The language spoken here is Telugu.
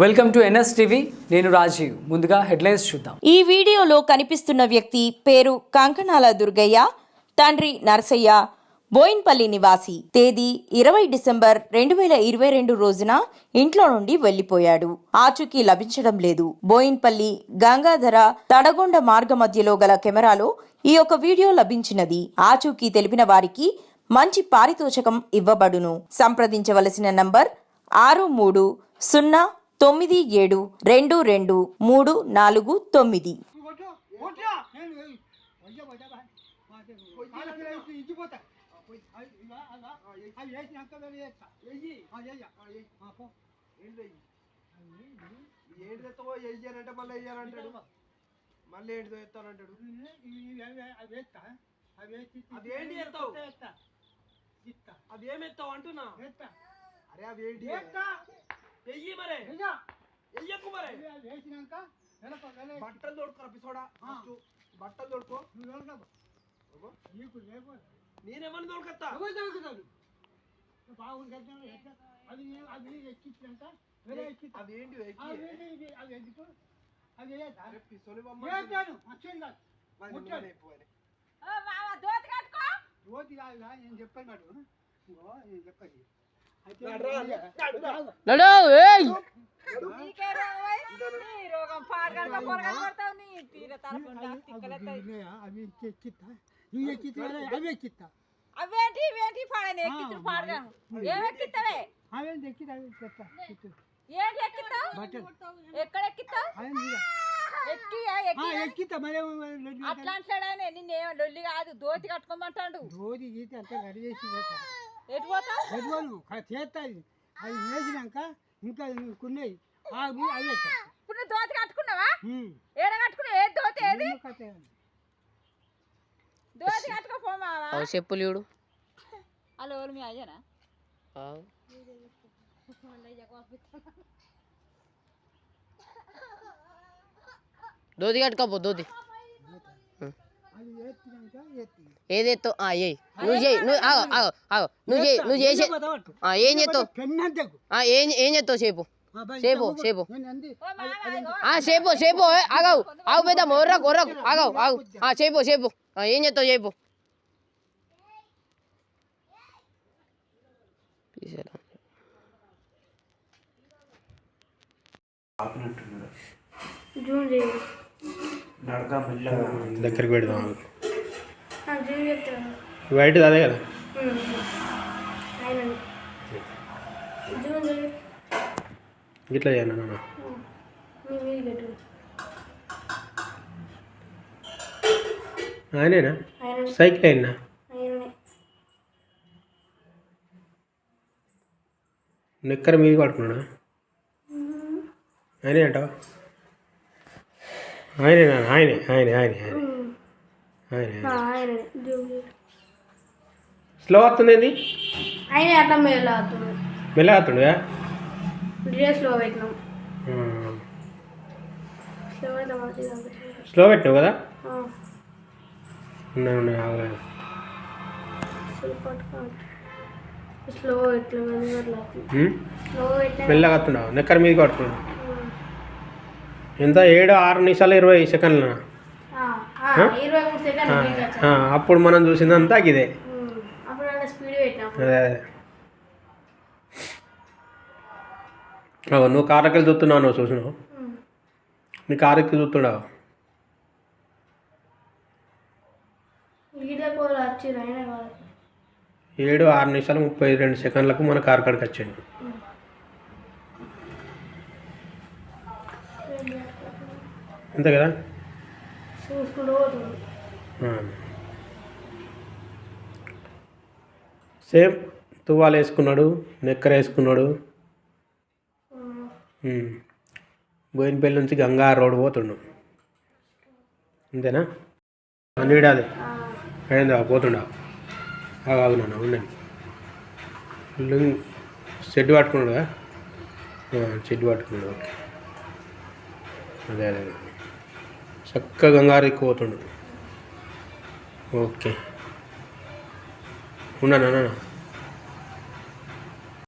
వెల్కమ్ టు ఎన్ఎస్ టీవీ నేను రాజీవ్. ముందుగా హెడ్లైన్స్ చూద్దాం. ఈ వీడియోలో కనిపిస్తున్న వ్యక్తి పేరు కంకణాల దుర్గయ్య తండ్రి నరసయ్య బోయిన్పల్లి నివాసి. తేదీ ఇరవై డిసెంబర్ రెండు వేల ఇరవై రెండు రోజున ఇంట్లో నుండి వెళ్ళిపోయాడు ఆచూకీ లభించడం లేదు. బోయిన్పల్లి గంగాధర తడగొండ మార్గ మధ్యలో గల కెమెరాలో ఈ యొక్క వీడియో లభించినది. ఆచూకీ తెలిపిన వారికి మంచి పారితోషకం ఇవ్వబడును. సంప్రదించవలసిన నంబర్ ఆరు మూడు సున్నా తొమ్మిది ఏడు రెండు రెండు మూడు నాలుగు తొమ్మిది కొట్టు పో. తెస్తావో వెయ్యానంటే మళ్ళీ వెయ్యాలంటాడు మళ్ళీ ఏంటి తెస్తానంటాడు అవి, అవి అది ఏంటి చేస్తావు? అది ఏమి ఎత్తావు అంటున్నా అరే అవి ఏంటి వెయ్యకు మరే వేసినాక వెనక వెనక. బట్టలు తోడుకో పిసోడా. బట్టలు తోడుకో నేనేమని తోడుకొస్తా దొరుకుతాడు? బాగుంది? అవి అవి ఎక్కించినాక వేరే ఎక్కిస్తా. అది ఎందుకు? పిసోని వేస్తాను. మంచిది కాదు. నేను చెప్పాను. ఇగో, నేను చెప్పేది. అయితే నడు ఏయ్ అవి ఉన్నాయా? అవి ఎక్కి- ఎక్కిస్తా. ఇవి ఎక్కిస్తా, అవి ఎక్కిస్తా. అవేంటి ఇవేంటి పాడని పాడగాను ఏం అవి చెప్తా. ఏంటి. ఎక్కడ. ఎక్కి ఎక్కి. అట్లా అంటాడానే నిన్ను లొల్లి కాదు దోతి కట్టుకోమంటాడు రోజు గీత అంతా రెడీ చేసి. ఎటు పోతావు చేస్తా అది వేసినాక ఇంకా కొన్నాయి అవి అవి వేస్తా. ఇప్పుడు నువ్వు దోతి కట్టుకున్నావా. ఏడ కట్టుకున్నావు? ఏ దోతి ఏది. దోతి కట్టుకోపోమావా చెప్పులు చూడు. హలో మీ అయ్యనా? దోతి కట్టుకోపో దోతి. అది వేసినాక ఎత్తి? ఏది ఎత్తావు ఆ ఏయ్. నువ్వు చేయి. నువ్వు ఆగో ఆగో ఆగో. నువ్వు చేయి. నువ్వు చేసే ఆ, ఏం చేస్తావు ఏం ఏం చేస్తావు సేపు సేపు సేపు సేపు సేపు ఆగవు. ఆగు పెద్ద ఒర్రకు ఒర్రకు. ఆగవు ఆగు. ఆ సేపు సేపు ఆ, ఏం చేస్తావు సేపు తీసేరా. జూన్ చేయి దగ్గరికి పెడదాం. వైట్ అదే కదా? ఇట్లా చేయను నాన్న. ఆయనేనా? ఆయన సైకిల్ అయినా నిక్కర మీద పడుకున్నాడా? ఆయనే అంటావా? ఆయనే నాన్న ఆయనే ఆయనే ఆయనే ఆయనే ఆయనే ఆ, ఆయననే జూన్ చేయి స్లో ఆయనే అట్లా అవుతుంది. మెల్లగా డ్రెస్లో పెట్టినాం. స్లో పెట్టినావు కదా? ఉన్నాయి ఉన్నాయి ఆగు. స్లో మెల్లగా వస్తుండవు నిక్కర మీద పడుతున్నాడు ఎంత? ఏడు ఆరు నిమిషాలు ఇరవై సెకండ్లు అప్పుడు మనం చూసిందంతా ఇదే. నువ్వు కారకెళ్ళి చూస్తున్నావు నువ్వు చూసినావు? నీ కారెక్కి చూస్తున్నావు? ఏడు ఆరు నిమిషాలు ముప్పై రెండు సెకండ్లకు మన కారు కాడికి వచ్చింది. అంతే కదా? చూసుకుంటూ పోతుంది ఆ. సేమ్ తువ్వాలు వేసుకున్నాడు నెక్కర వేసుకున్నాడు. బోయినపల్లి నుంచి గంగా రోడ్ పోతుండు. అంతేనా? అన్నిడాది అయిందా పోతుండా? ఆగు నాన్న ఉండండి షెడ్ పట్టుకున్నాడు కదా షెడ్ పట్టుకున్నాడు ఓకే. అదే అదే. చక్కగా గంగారు ఎక్కువ పోతుండు. ఓకే. ఉన్నానా